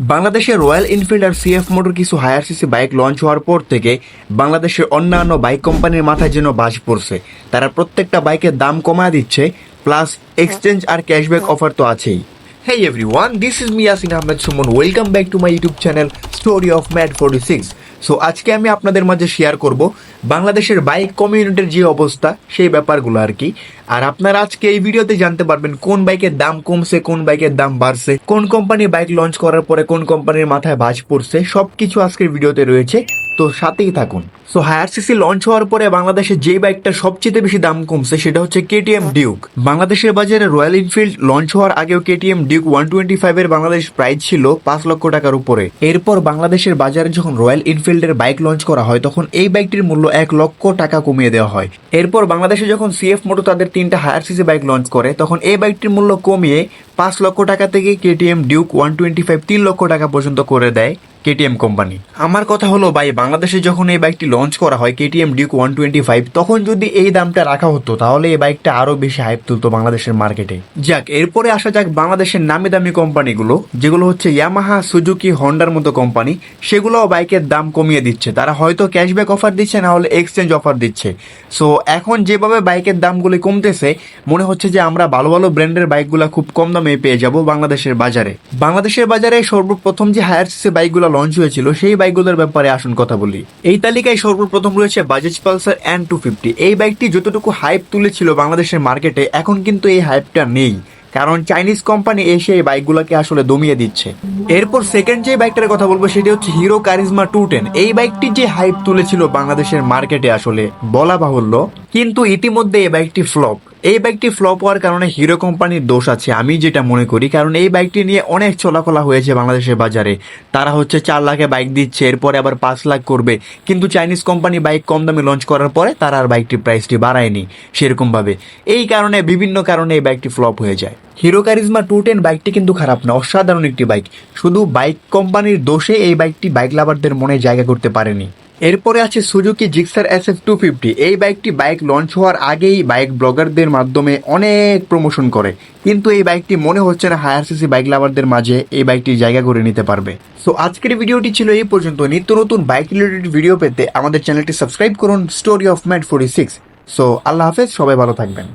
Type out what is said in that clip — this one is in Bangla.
বাংলাদেশের রয়্যাল এনফিল্ড আর সিএফ মোটর কিছু হায়ার সিসি বাইক লঞ্চ হওয়ার পর থেকে বাংলাদেশের অন্যান্য বাইক কোম্পানির মাথায় যেন বাজ পড়ছে। তারা প্রত্যেকটা বাইকের দাম কমায় দিচ্ছে প্লাস এক্সচেঞ্জ আর ক্যাশব্যাক অফার তো আছেই। Hey every one this is Miyasin Ahmed Sumon welcome back to my YouTube channel story of mad forty 46. So আজকে আমি আপনাদের মাঝে শেয়ার করব বাংলাদেশের বাইক কমিউনিটির যে অবস্থা, সেই ব্যাপারগুলো আর কি। আর আপনারা আজকে এই ভিডিওতে জানতে পারবেন কোন বাইকের দাম কমছে, কোন বাইকের দাম বাড়ছে, কোন কোম্পানি বাইক লঞ্চ করার পরে কোন কোম্পানির মাথায় ভাজ পড়ছে সব কিছু আজকের ভিডিওতে রয়েছে। তো সাথেই থাকুন। সো হায়ার সিসি লঞ্চ হওয়ার পরে বাংলাদেশে যে বাইকটা সবচেয়ে বেশি দাম কমছে সেটা হচ্ছে কেটিএম ডিউক বাংলাদেশের বাজারে রয়্যাল এনফিল্ড লঞ্চ হওয়ার আগেও KTM Duke one twenty five এর বাংলাদেশ প্রাইস ছিল পাঁচ লক্ষ টাকার উপরে। এরপর বাংলাদেশের বাজারে যখন রয়্যাল এনফিল্ডের বাইক লঞ্চ করা হয়, তখন এই বাইকটির মূল্য এক লক্ষ টাকা কমিয়ে দেওয়া হয়। এরপর বাংলাদেশে যখন সিএফ মোটো তাদের তিনটা হায়ার সিসি বাইক লঞ্চ করে, তখন এই বাইকটির মূল্য কমিয়ে পাঁচ লক্ষ টাকা থেকে KTM Duke one twenty five তিন লক্ষ টাকা পর্যন্ত করে দেয়। কেটিএম কোম্পানি আমার কথা হলো, ভাই, বাংলাদেশে যখন এই বাইকটি লঞ্চ করা হয় KTM Duke one twenty five তখন যদি এই দামটা রাখা হতো, তাহলে এই বাইকটা আরও বেশি হাইপ তুলতো বাংলাদেশের মার্কেটে যাক, এরপরে আসা যাক বাংলাদেশের নামি দামি কোম্পানিগুলো যেগুলো হচ্ছে ইয়ামাহা সুজুকি হন্ডার মতো কোম্পানি সেগুলোও বাইকের দাম কমিয়ে দিচ্ছে। তারা হয়তো ক্যাশব্যাক অফার দিচ্ছে, না হলে এক্সচেঞ্জ অফার দিচ্ছে। সো এখন যেভাবে বাইকের দামগুলি কমতেছে, মনে হচ্ছে যে আমরা ভালো ভালো ব্র্যান্ডের বাইকগুলো খুব কম দামে পেয়ে যাব বাংলাদেশের বাজারে। বাংলাদেশের বাজারে সর্বপ্রথম যে হায়ার সিসি বাইকগুলো লঞ্চ হয়েছিল, সেই বাইকগুলোর ব্যাপারে আসুন কথা বলি। এই তালিকায় সর্বপ্রথম রয়েছে Bajaj Pulsar N two fifty এই বাইকটি যতটুকু হাইপ তুলেছিল বাংলাদেশের মার্কেটে এখন কিন্তু এই হাইপটা নেই। কারণ চাইনিজ কোম্পানি এসে এই বাইকগুলোকে আসলে দমিয়ে দিচ্ছে। এরপর সেকেন্ড যে বাইকটার কথা বলব, সেটি হচ্ছে হিরো কারিজমা টু টেন এই বাইকটি যে হাইপ তুলেছিল বাংলাদেশের মার্কেটে আসলে, বলা বাহুল্য। কিন্তু ইতিমধ্যে এই বাইকটি ফ্লপ এই বাইকটি ফ্লপ হওয়ার কারণে হিরো কোম্পানির দোষ আছে, আমি যেটা মনে করি। কারণ এই বাইকটি নিয়ে অনেক চলাফলা হয়েছে বাংলাদেশের বাজারে। তারা হচ্ছে চার লাখে বাইক দিচ্ছে, এরপরে আবার পাঁচ লাখ করবে। কিন্তু চাইনিজ কোম্পানি বাইক কম দামে লঞ্চ করার পরে তারা আর বাইকটির প্রাইসটি বাড়ায়নি সেরকমভাবে। এই কারণে, বিভিন্ন কারণে এই বাইকটি ফ্লপ হয়ে যায়। হিরো কারিজমা টু টেন বাইকটি কিন্তু খারাপ না, অসাধারণ একটি বাইক। শুধু বাইক কোম্পানির দোষে এই বাইকটি বাইক লাভারদের মনে জায়গা করতে পারেনি। এরপরে আছে Suzuki Gixxer S F two fifty এই বাইকটি বাইক লঞ্চ হওয়ার আগেই বাইক ব্লগারদের মাধ্যমে অনেক প্রমোশন করে। কিন্তু এই বাইকটি মনে হচ্ছে না হায়ার সিসি বাইক লাভারদের মাঝে এই বাইকটি জায়গা করে নিতে পারবে। সো আজকের ভিডিওটি ছিল এই পর্যন্ত। নিত্য নতুন বাইক রিলেটেড ভিডিও পেতে আমাদের চ্যানেলটি সাবস্ক্রাইব করুন story of mat forty six so আল্লাহ হাফেজ, সবাই ভালো থাকবেন।